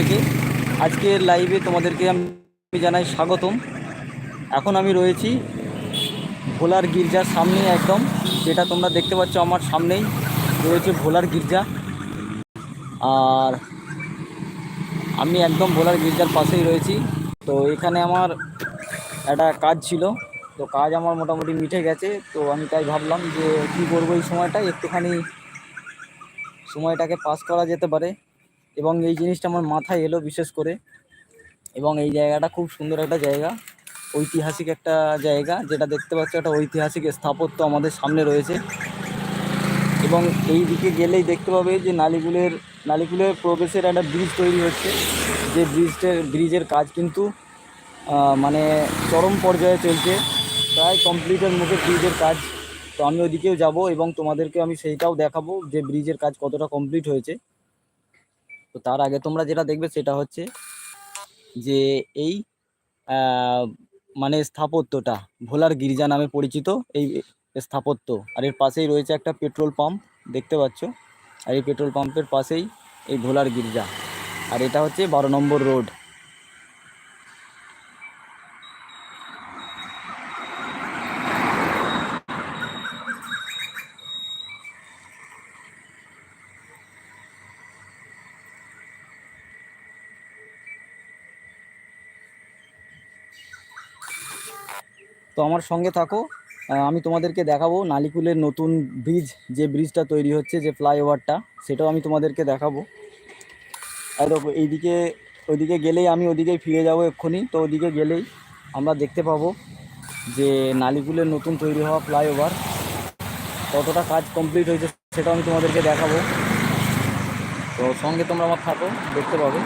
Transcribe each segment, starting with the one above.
থেকে। আজকের লাইভে তোমাদেরকে আমি জানাই স্বাগতম। এখন আমি রয়েছি ভোলার গির্জার সামনে একদম, যেটা তোমরা দেখতে পাচ্ছ আমার সামনেই রয়েছে ভোলার গির্জা। আর আমি একদম ভোলার গির্জার পাশেই রয়েছি। তো এখানে আমার একটা কাজ ছিল। তো কাজ আমার মোটামুটি মিটে গেছে। তো আমি তাই ভাবলাম যে কী করব এই সময়টা একটুখানি সময়টাকে পাস করা যেতে পারে। এবং এই জিনিসটা আমার মাথায় এলো বিশেষ করে। এবং এই জায়গাটা খুব সুন্দর একটা জায়গা, ঐতিহাসিক একটা জায়গা, যেটা দেখতে পাচ্ছ একটা ঐতিহাসিক স্থাপত্য আমাদের সামনে রয়েছে। এবং এই দিকে গেলেই দেখতে পাবে যে নালিগুলের নালিগুলের প্রবেশের একটা ব্রিজ তৈরি হচ্ছে। যে ব্রিজটের ব্রিজের কাজ কিন্তু মানে চরম পর্যায়ে চলছে। প্রায় কমপ্লিটের মুখে ব্রিজের কাজ। তো আমি ওইদিকেও যাব এবং তোমাদেরকে আমি সেইটাও দেখাবো যে ব্রিজের কাজ কতটা কমপ্লিট হয়েছে। তো তার আগে তোমরা যেটা দেখবে সেটা হচ্ছে যে এই মানে স্থাপত্যটা ভোলার গির্জা নামে পরিচিত এই স্থাপত্য। আর এর পাশেই রয়েছে একটা পেট্রোল পাম্প, দেখতে পাচ্ছ? আর এই পেট্রোল পাম্পের পাশেই এই ভোলার গির্জা। আর এটা হচ্ছে বারো নম্বর রোড। তো আমার সঙ্গে থাকো। আমি তোমাদেরকে দেখাবো নালিকুলের নতুন ব্রিজ যে ব্রিজটা তৈরি হচ্ছে, যে ফ্লাইওভারটা সেটাও আমি তোমাদেরকে দেখাবো। আর দেখো, এইদিকে, ওইদিকে গেলেই আমি ওদিকেই ফিরে যাব এক্ষুনি। তো ওদিকে গেলেই আমরা দেখতে পাবো যে নালিকুলের নতুন তৈরি হওয়া ফ্লাইওভার কতটা কাজ কমপ্লিট হয়েছে, সেটাও আমি তোমাদেরকে দেখাবো। তো সঙ্গে তোমরা আমার থাকো, দেখতে পাবে।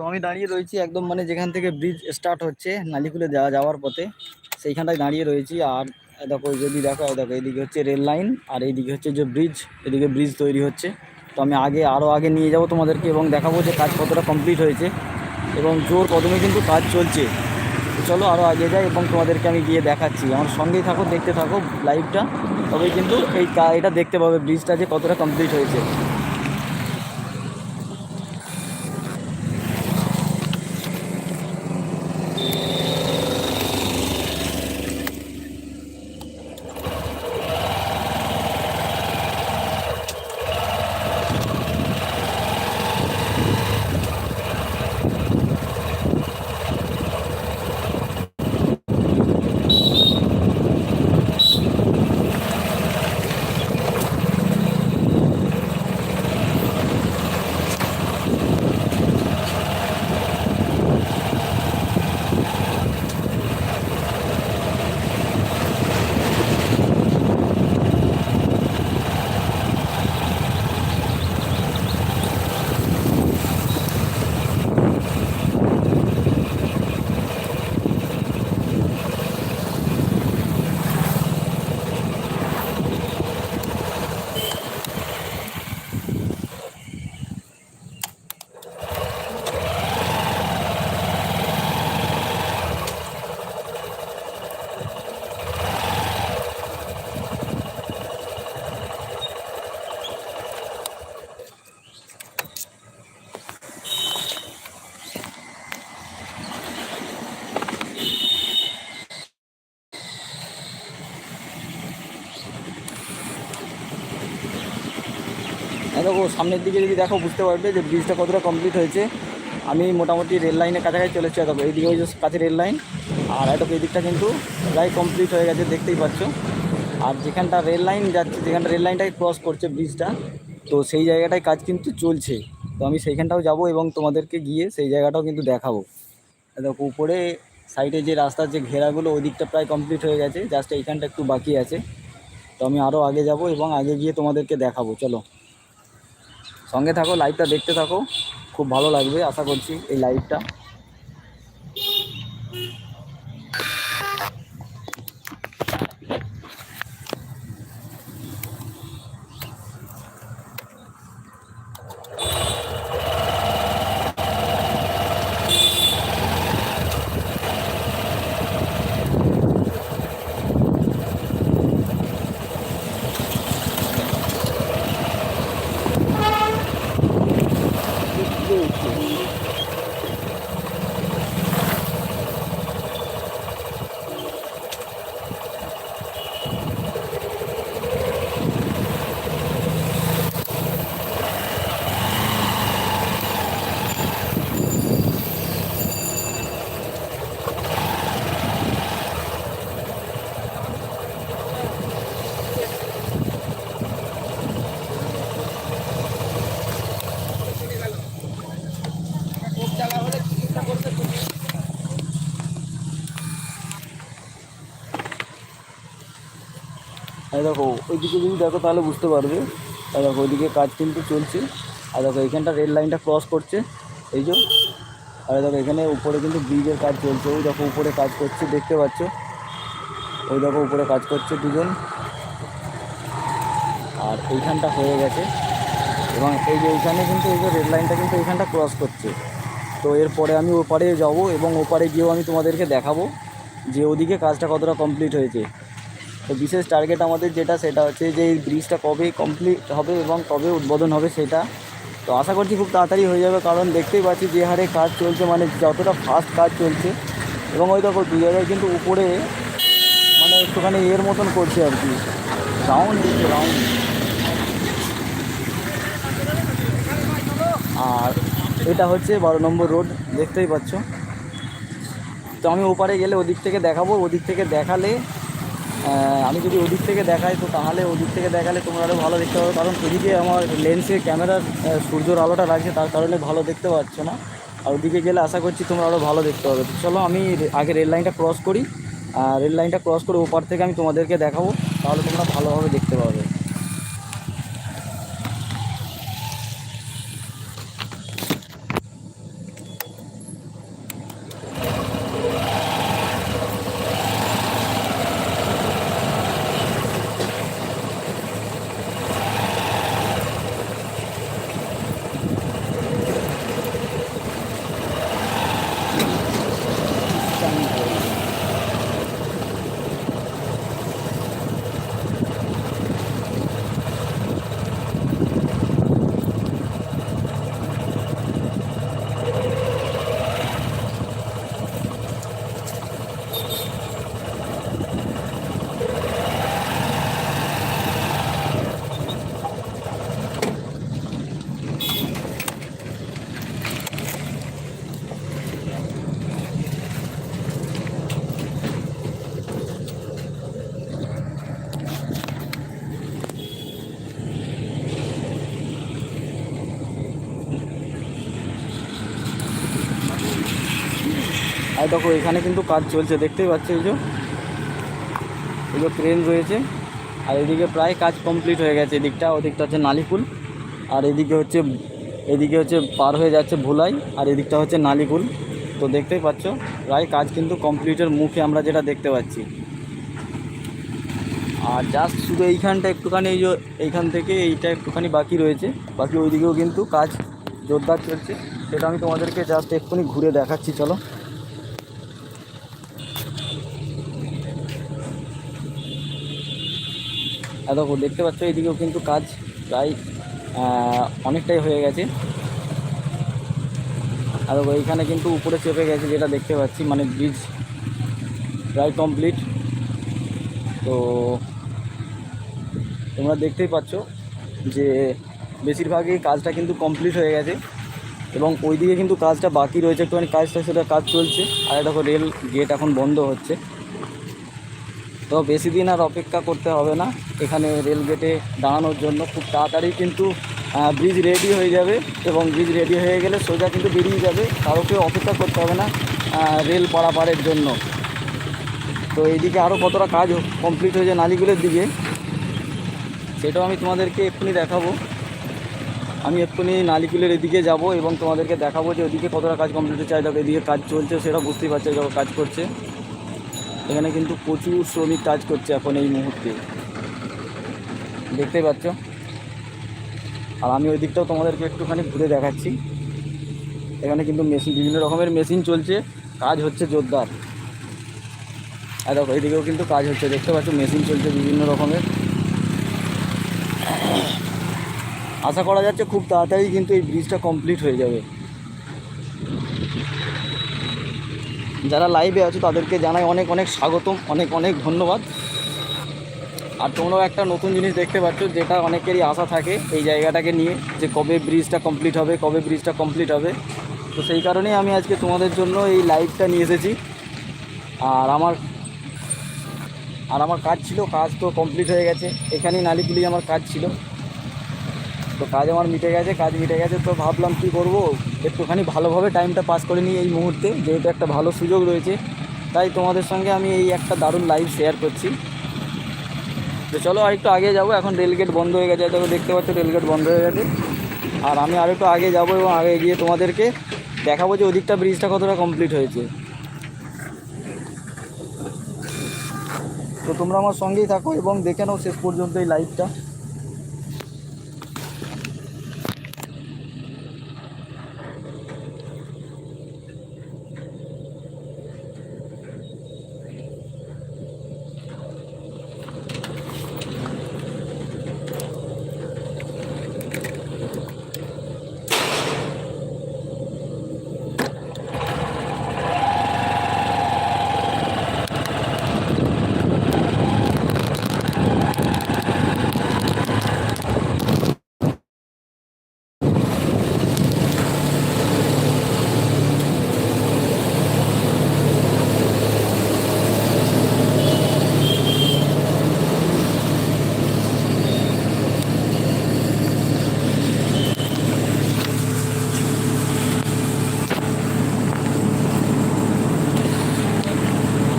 তো আমি দাঁড়িয়ে রয়েছি একদম মানে যেখান থেকে ব্রিজ স্টার্ট হচ্ছে, নালিকুলে যাওয়া যাওয়ার পথে। সেইখানটায় দাঁড়িয়ে রয়েছি আর দেখো যদি দেখো দেখো এইদিকে হচ্ছে রেল লাইন আর এইদিকে হচ্ছে যে ব্রিজ এদিকে ব্রিজ তৈরি হচ্ছে। তো আমি আগে আরও আগে নিয়ে যাব তোমাদেরকে এবং দেখাবো যে কাজ কতটা কমপ্লিট হয়েছে এবং জোর কদমে কিন্তু কাজ চলছে। চলো আরও আগে যাই এবং তোমাদেরকে আমি গিয়ে দেখাচ্ছি। আমার সঙ্গেই থাকো, দেখতে থাকো লাইভটা তবে কিন্তু এই এটা দেখতে পাবে ব্রিজটা যে কতটা কমপ্লিট হয়েছে। দেখো, সামনের দিকে যদি দেখো, বুঝতে পারবে যে ব্রিজটা কতটা কমপ্লিট হয়েছে। আমি মোটামুটি রেল লাইনের কাছাকাছি চলে এসেছি, দেখো এইদিকে ওই যে কাছে রেল লাইন আর এটা এই দিকটা কিন্তু প্রায় কমপ্লিট হয়ে গেছে, দেখতেই পাচ্ছ। আর যেখানটা রেল লাইন যাচ্ছে, যেখানটা রেল লাইনটাই ক্রস করছে ব্রিজটা তো সেই জায়গাটায় কাজ কিন্তু চলছে। তো আমি সেইখানটাও যাব এবং তোমাদেরকে গিয়ে সেই জায়গাটাও কিন্তু দেখাবো। দেখো, উপরে সাইডে যে রাস্তার যে ঘেরাগুলো ওই দিকটা প্রায় কমপ্লিট হয়ে গেছে জাস্ট এইখানটা একটু বাকি আছে। তো আমি আরও আগে যাব এবং আগে গিয়ে তোমাদেরকে দেখাবো, চলো। সঙ্গে থাকো লাইভটা দেখতে থাকো। খুব ভালো লাগবে আশা করছি এই লাইভটা এই দেখো, ওইদিকে যদি দেখো তাহলে বুঝতে পারবে। এই দেখো, ওইদিকে কাজ কিন্তু চলছে। আর দেখো, এখানটা রেল লাইনটা ক্রস করছে। এই যে, আর দেখো, এখানে উপরে কিন্তু ব্রিজের কাজ চলছে। ওই দেখো, উপরে কাজ করছে, দেখতে পাচ্ছ? ওই দেখো, উপরে কাজ করছে দুজন। আর এইখানটা হয়ে গেছে। এবং এই যে এইখানে কিন্তু, এই যে রেল লাইনটা কিন্তু এইখানটা ক্রস করছে। তো এরপরে আমি ওপারে যাব এবং ওপারে গিয়েও আমি তোমাদেরকে দেখাবো যে ওদিকে কাজটা কতটা কমপ্লিট হয়েছে। তো বিশেষ টার্গেট আমাদের যেটা, সেটা হচ্ছে যে এই ব্রিজটা কবে কমপ্লিট হবে এবং কবে উদ্বোধন হবে সেটা। তো আশা করছি খুব তাড়াতাড়ি হয়ে যাবে, কারণ দেখতেই পাচ্ছি যে হারে কাজ চলছে মানে যতটা ফাস্ট কাজ চলছে। এবং ওই দেখো, দু জায়গায় কিন্তু উপরে মানে একটুখানি এর মতন করছে আর কি। রাউন্ড দিচ্ছে রাউন্ড আর এটা হচ্ছে বারো নম্বর রোড দেখতেই পাচ্ছ। তো আমি ওপারে গেলে ওদিক থেকে দেখাবো, ওদিক থেকে দেখালে আমি যদি ওদিক থেকে দেখাই তো তাহলে ওদিক থেকে দেখালে তোমরা আরও ভালো দেখতে পাবে। কারণ ওদিকে আমার লেন্সে ক্যামেরার সূর্যর আলোটা লাগছে, তার কারণে ভালো দেখতে পাচ্ছ না। আর ওদিকে গেলে আশা করছি তোমরা আরও ভালো দেখতে পাবে। চলো আমি আগে রেল লাইনটা ক্রস করি। আর রেল লাইনটা ক্রস করে ওপার থেকে আমি তোমাদেরকে দেখাবো, তাহলে তোমরা ভালোভাবে দেখতে পাবে। দেখো, এখানে কিন্তু কাজ চলছে, দেখতেই পাচ্ছ এই যে। এই যে ক্রেন রয়েছে, আর এদিকে প্রায় কাজ কমপ্লিট হয়ে গেছে, এদিকটা, ওদিকটা হচ্ছে নালিকুল, আর এদিকে হচ্ছে এদিকে হচ্ছে পার হয়ে যাচ্ছে ভোলাই, আর এদিকটা হচ্ছে নালিকুল। তো দেখতেই পাচ্ছ, প্রায় কাজ কিন্তু কমপ্লিটের মুখে আমরা যেটা দেখতে পাচ্ছি। আর জাস্ট শুধু এইখানটা একটুখানি, এই এইখান থেকে এইটা একটুখানি বাকি রয়েছে, বাকি ওইদিকেও কিন্তু কাজ জোরদার চলছে। সেটা আমি তোমাদেরকে জাস্ট এক্ষুনি ঘুরে দেখাচ্ছি, চলো। দেখো, দেখতে পাচ্ছ এইদিকেও কিন্তু কাজ প্রায় অনেকটাই হয়ে গেছে। আর এইখানে কিন্তু উপরে চেপে গেছে, যেটা দেখতে পাচ্ছি মানে ব্রিজ প্রায় কমপ্লিট তো তোমরা দেখতেই পাচ্ছ যে বেশিরভাগই কাজটা কিন্তু কমপ্লিট হয়ে গেছে। এবং ওইদিকে কিন্তু কাজটা বাকি রয়েছে, একটুখানি কাজটা সেটা কাজ চলছে। আর দেখো রেল গেট এখন বন্ধ হচ্ছে। তো বেশি দিন আর অপেক্ষা করতে হবে না। এখানে রেল গেটে দাঁড়ানোর জন্য খুব তাড়াতাড়ি কিন্তু ব্রিজ রেডি হয়ে যাবে এবং ব্রিজ রেডি হয়ে গেলে সোজা কিন্তু বেরিয়ে যাবে। কারোকে অপেক্ষা করতে হবে না রেল পারাপারের জন্য। তো এইদিকে আরও কতটা কাজ কমপ্লিট হয়েছে নালিগুলোর দিকে, সেটাও আমি তোমাদেরকে এক্ষুনি দেখাবো। আমি এক্ষুনি নালিকুলের এদিকে যাব এবং তোমাদেরকে দেখাবো যে ওদিকে কতটা কাজ কমপ্লিট হচ্ছে, আর এদিকে কাজ চলছে, সেটা বুঝতেই পারছে কাজ করছে। এখানে কিন্তু প্রচুর শ্রমিক কাজ করছে এখন এই মুহূর্তে। দেখতেই পাচ্ছ? আর আমি ওই দিকটাও তোমাদেরকে একটুখানি ঘুরে দেখাচ্ছি। এখানে কিন্তু মেশিন, বিভিন্ন রকমের মেশিন চলছে। কাজ হচ্ছে জোরদার। আর দেখো এইদিকেও কিন্তু কাজ হচ্ছে। দেখতে পাচ্ছ, মেশিন চলছে বিভিন্ন রকমের। আশা করা যাচ্ছে খুব তাড়াতাড়ি কিন্তু এই ব্রিজটা কমপ্লিট হয়ে যাবে। যারা লাইভে আছো, তাদেরকে জানাই অনেক অনেক স্বাগতম, অনেক অনেক ধন্যবাদ। আর তোমরাও একটা নতুন জিনিস দেখতে পাচ্ছ, যেটা অনেকেরই আশা থাকে এই জায়গাটাকে নিয়ে, যে কবে ব্রিজটা কমপ্লিট হবে, কবে ব্রিজটা কমপ্লিট হবে। তো সেই কারণেই আমি আজকে তোমাদের জন্য এই লাইভটা নিয়ে এসেছি। আর আমার আর আমার কাজ ছিল, কাজ তো কমপ্লিট হয়ে গেছে। এখানেই নালিকুলি আমার কাজ ছিল। তো কাজ আমার মিটে গেছে, কাজ মিটে গেছে, তো ভাবলাম কী করব? একটুখানি ভালোভাবে টাইমটা পাস করে নিই এই মুহূর্তে, যেহেতু একটা ভালো সুযোগ রয়েছে। তাই তোমাদের সঙ্গে আমি এই একটা দারুণ লাইভ শেয়ার করছি। তো চলো আর একটু আগে যাব, এখন রেলগেট বন্ধ হয়ে গেছে, দেখো, দেখতে পাচ্ছ রেলগেট বন্ধ হয়ে গেছে। আর আমি আর একটু আগে যাব এবং আগে গিয়ে তোমাদেরকে দেখাবো যে ওদিকটা ব্রিজটা কতটা কমপ্লিট হয়েছে। তো তোমরা আমার সঙ্গেই থাকো এবং দেখে নাও শেষ পর্যন্ত এই লাইভটা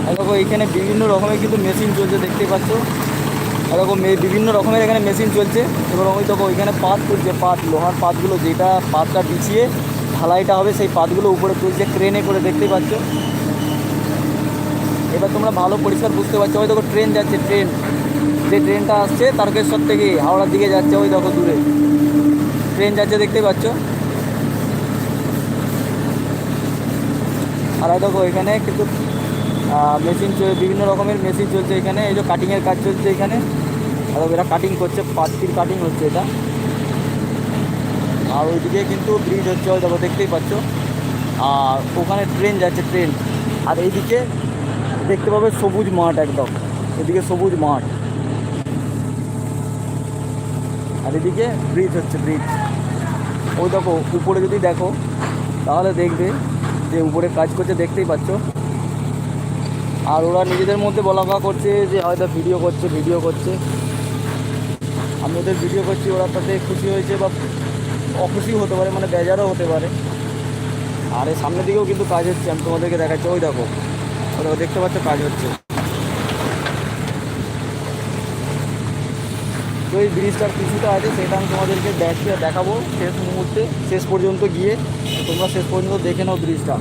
আর দেখো, এখানে বিভিন্ন রকমের কিন্তু মেশিন চলছে, দেখতে পাচ্ছ। আর দেখো, মে- বিভিন্ন রকমের এখানে মেশিন চলছে। এবার ওই দেখো ওইখানে পাত তুলছে, পাত, লোহার পাতগুলো, যেটা পাতটা বিছিয়ে ঢালাইটা হবে, সেই পাতগুলো উপরে তুলছে ট্রেনে করে, দেখতে পাচ্ছ? এবার তোমরা ভালো পরিষ্কার বুঝতে পারছ। ওই দেখো ট্রেন যাচ্ছে ট্রেন যে ট্রেনটা আসছে, তারকেশ্বর থেকে হাওড়ার দিকে যাচ্ছে, ওই দেখো, দূরে। ট্রেন যাচ্ছে, দেখতে পাচ্ছ? আর দেখো, এখানে কিন্তু মেশিন বিভিন্ন রকমের মেশিন চলছে এখানে। এই যে কাটিংয়ের কাজ চলছে এখানে। আর এরা কাটিং করছে পাত্তির কাটিং হচ্ছে এটা। আর ওইদিকে কিন্তু ব্রিজ হচ্ছে দেখো, দেখতেই পাচ্ছ। আর ওখানে ট্রেন যাচ্ছে ট্রেন আর এইদিকে দেখতে পাবে সবুজ মাঠ একদম। এদিকে সবুজ মাঠ। আর এদিকে ব্রিজ হচ্ছে ব্রিজ ওই দেখো, উপরে যদি দেখো, তাহলে দেখবে যে উপরে কাজ করছে, দেখতেই পাচ্ছ। আর ওরা নিজেদের মধ্যে বলা কওয়া করছে যে হয়তো ভিডিও করছে ভিডিও করছে। আমি ওদের ভিডিও করছি, ওরা তাতে খুশি হয়েছে বা অখুশিও হতে পারে মানে বেজারও হতে পারে। আর এই সামনের দিকেও কিন্তু কাজ হচ্ছে, আমি তোমাদেরকে দেখাচ্ছি। ওই দেখো, ওরা দেখতে পাচ্ছ কাজ হচ্ছে। তো এই ব্রিজটার কিছুটা আছে, সেটা আমি তোমাদেরকে দেখে দেখাবো শেষ মুহূর্তে, শেষ পর্যন্ত গিয়ে। তোমরা শেষ পর্যন্ত দেখে নাও ব্রিজটা।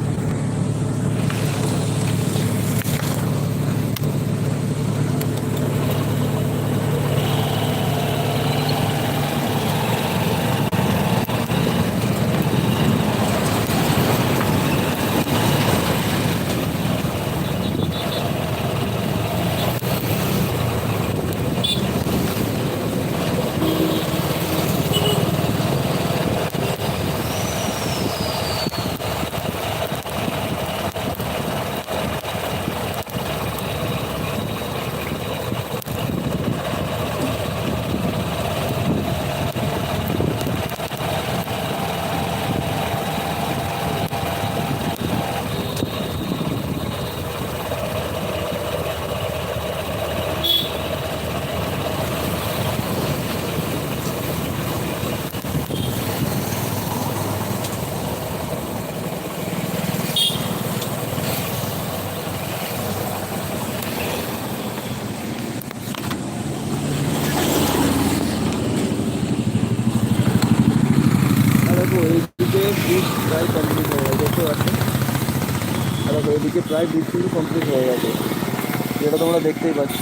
দেখতেই পাচ্ছ।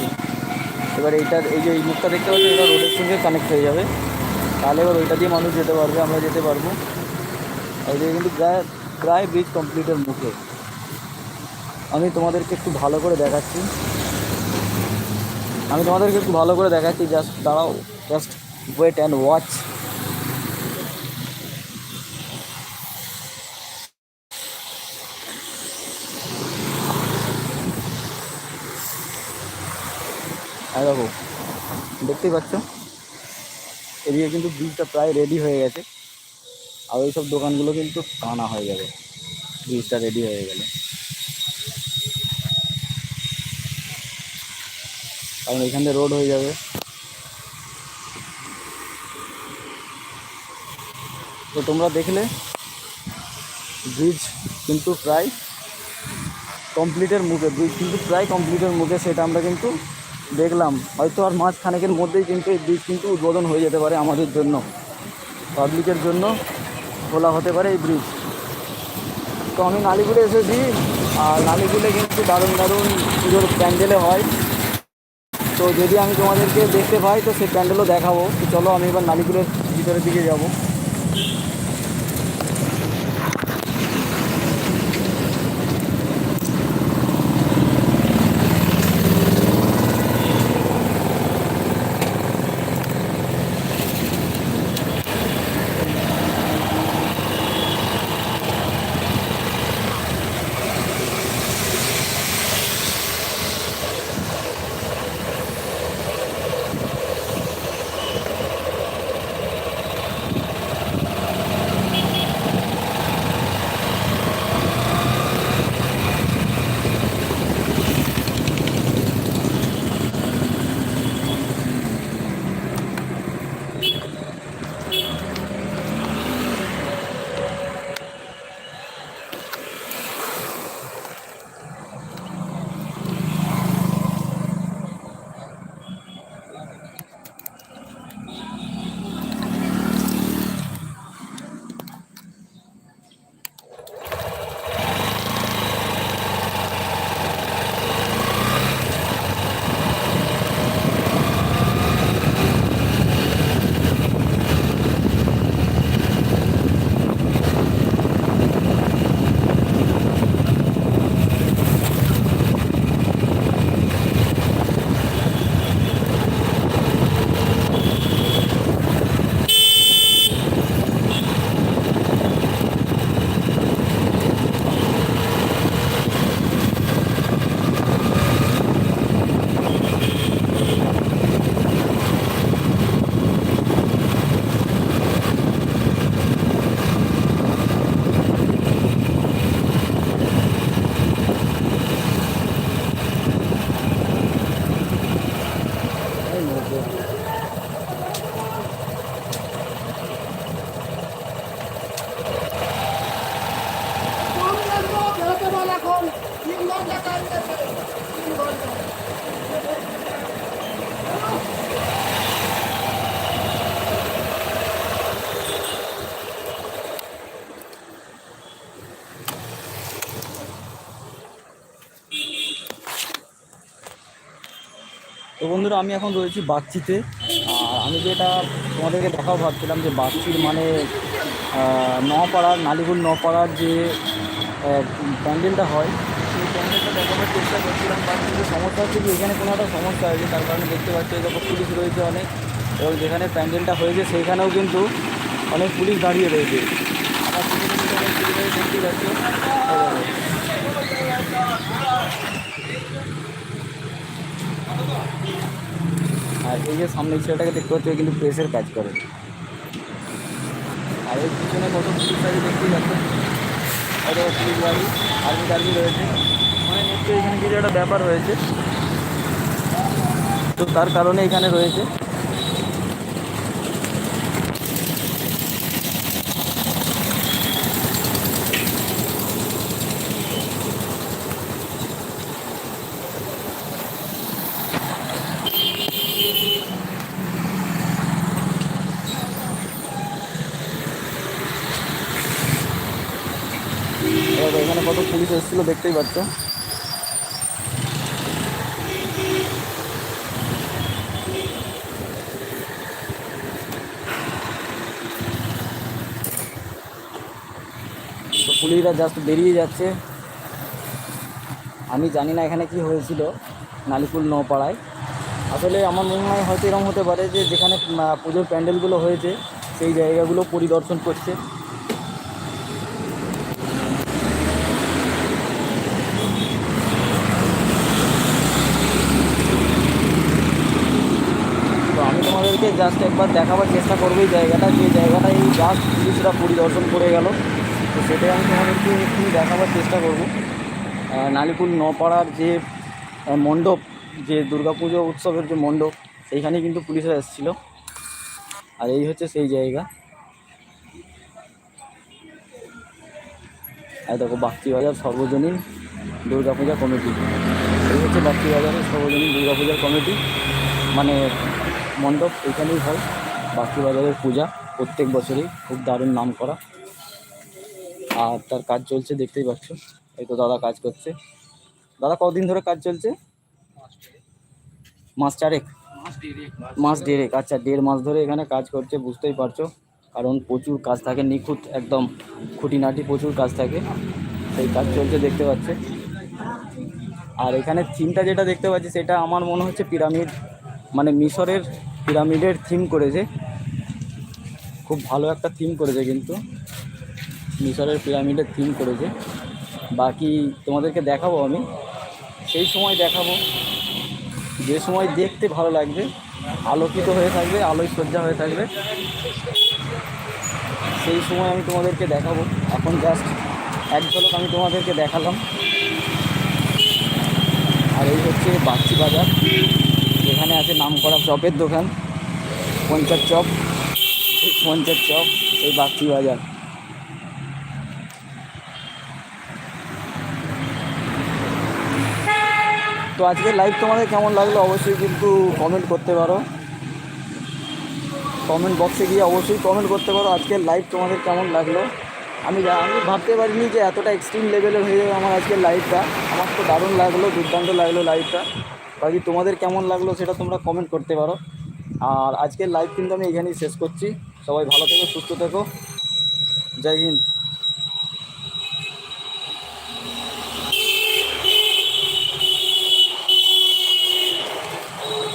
এবার এইটার, এই যে এই মুখটা দেখতে পাচ্ছ এটা রোডের সঙ্গে কানেক্ট হয়ে যাবে। তাহলে এবার ওইটা দিয়ে মানুষ যেতে পারবে, আমরা যেতে পারব। আর এদিকে কিন্তু প্রায় প্রায় ব্রিজ কমপ্লিটের মুখে। আমি তোমাদেরকে একটু ভালো করে দেখাচ্ছি। আমি তোমাদেরকে একটু ভালো করে দেখাচ্ছি জাস্ট দাঁড়াও জাস্ট ওয়েট অ্যান্ড ওয়াচ হ্যাঁ দেখো, দেখতেই পাচ্ছ? এদিকে কিন্তু ব্রিজটা প্রায় রেডি হয়ে গেছে। আর ওই সব দোকানগুলো কিন্তু টানা হয়ে যাবে। ব্রিজটা রেডি হয়ে গেলে। কারণ এখান থেকে রোড হয়ে যাবে। তো তোমরা দেখলে ব্রিজ কিন্তু প্রায় কমপ্লিটের মুখে ব্রিজ কিন্তু প্রায় কমপ্লিটের মুখে, সেটা আমরা কিন্তু দেখলাম। হয়তো আর মাস খানেকের মধ্যেই কিন্তু এই ব্রিজ কিন্তু উদ্বোধন হয়ে যেতে পারে আমাদের জন্য। পাবলিকের জন্য খোলা হতে পারে এই ব্রিজ তো আমি নালিগুলে এসেছি, আর নালিগুলে কিন্তু দারুণ দারুণ পুজোর প্যান্ডেলে হয়। তো যদি আমি তোমাদেরকে দেখতে পাই, তো সেই প্যান্ডেলও দেখাবো। তো চলো আমি এবার নালিগুলের ভিতরের দিকে যাব। বন্ধুরা, আমি এখন রয়েছি বাগচিতে। আর আমি যেটা তোমাদেরকে দেখাও ভাবছিলাম যে বাগচির মানে নপাড়ার, নালিগুল নপাড়ার যে প্যান্ডেলটা হয়, সেই প্যান্ডেলটা দেখানোর চেষ্টা করছিলাম। কিন্তু সমস্যা হচ্ছে কি এখানে কোনো একটা সমস্যা হয়েছে, তার কারণে দেখতে পাচ্ছি দেখো পুলিশ রয়েছে অনেক। এবং যেখানে প্যান্ডেলটা হয়েছে, সেইখানেও কিন্তু অনেক পুলিশ দাঁড়িয়ে রয়েছে। অনেক পুলিশ দাঁড়িয়ে দেখতেই পাচ্ছ এই দেখো। আর এই যে সামনে ছেলেটাকে দেখতে পাচ্ছি কিন্তু প্রেসের কাজ করে। আর এর পিছনে কত পুলিশ দেখতেই গাড়ি আর্মি টার্মি রয়েছে। মানে নিশ্চয়ই এখানে কিছু একটা ব্যাপার রয়েছে। তো তার কারণে এখানে রয়েছে। গাছগুলো দেখতেই পাচ্ছ। পুলিশরা জাস্ট বেরিয়ে যাচ্ছে। আমি জানি না এখানে কি হয়েছিল নালিকুল নপাড়ায় আসলে আমার মনে হয় হয়তো এরকম হতে পারে যে যেখানে পুজোর প্যান্ডেলগুলো হয়েছে, সেই জায়গাগুলো পরিদর্শন করছে তো আমি জাস্ট একবার দেখাবার চেষ্টা করব এই জায়গাটা, যে জায়গাটা এই জাস্ট পুলিশরা পরিদর্শন করে গেল। তো সেটাই আমি তোমাদেরকে একটু দেখাবার চেষ্টা করব। নালিকুল নপাড়ার যে মণ্ডপ, যে দুর্গাপুজো উৎসবের যে মণ্ডপ, সেইখানে কিন্তু পুলিশরা এসেছিল। আর এই হচ্ছে সেই জায়গা। আর দেখো, বাগচিবাজার সর্বজনীন দুর্গাপূজা কমিটি। এই হচ্ছে বাগচিবাজারের সর্বজনীন দুর্গাপূজার কমিটি। মানে মণ্ডপ এখানেই হয় বাকি বাজারের পূজা প্রত্যেক বছরই, খুব দারুণ নাম করা। আর তার কাজ চলছে, দেখতেই পাচ্ছ, এই তো দাদা কাজ করছে। দাদা কতদিন ধরে কাজ চলছে? মাস চারেক? মাস দেড়েক আচ্ছা দেড় মাস ধরে এখানে কাজ করছে, বুঝতেই পারছ। কারণ প্রচুর কাজ থাকে, নিখুঁত একদম খুঁটিনাটি প্রচুর কাজ থাকে। সেই কাজ চলছে, দেখতে পাচ্ছে। আর এখানে থিমটা যেটা দেখতে পাচ্ছি, সেটা আমার মনে হচ্ছে পিরামিড মানে মিশরের পিরামিডের থিম করেছে। খুব ভালো একটা থিম করেছে কিন্তু। মিশরের পিরামিডের থিম করেছে। বাকি তোমাদেরকে দেখাবো আমি। সেই সময় দেখাবো। যে সময় দেখতে ভালো লাগবে, আলোকিত হয়ে থাকবে, আলোয় সজ্জা হয়ে থাকবে, সেই সময় আমি তোমাদেরকে দেখাবো। এখন জাস্ট এক ঝলক আমি তোমাদেরকে দেখালাম। আর এই হচ্ছে বাগচি বাজার। এখানে আছে নামকরা চপের দোকান। পঞ্চাশ চপ পঞ্চাশ চপ, এই বাগচি বাজার। তো আজকের লাইভ তোমাদের কেমন লাগল অবশ্যই কিন্তু কমেন্ট করতে পারো। কমেন্ট বক্সে গিয়ে অবশ্যই কমেন্ট করতে পারো আজকের লাইভ তোমাদের কেমন লাগল। আমি আমি ভাবতে পারিনি যে এতটা এক্সট্রিম লেভেলের হয়ে যাবে আমার আজকের লাইভটা আমার তো দারুণ লাগল, দুর্দান্ত লাগল লাইভটা বাকি তোমাদের কেমন লাগল সেটা তোমরা কমেন্ট করতে পারো। আর আজকের লাইভ কিন্তু আমি এখানেই শেষ করছি। সবাই ভালো থেকো, সুস্থ থেকো। জয় হিন্দ।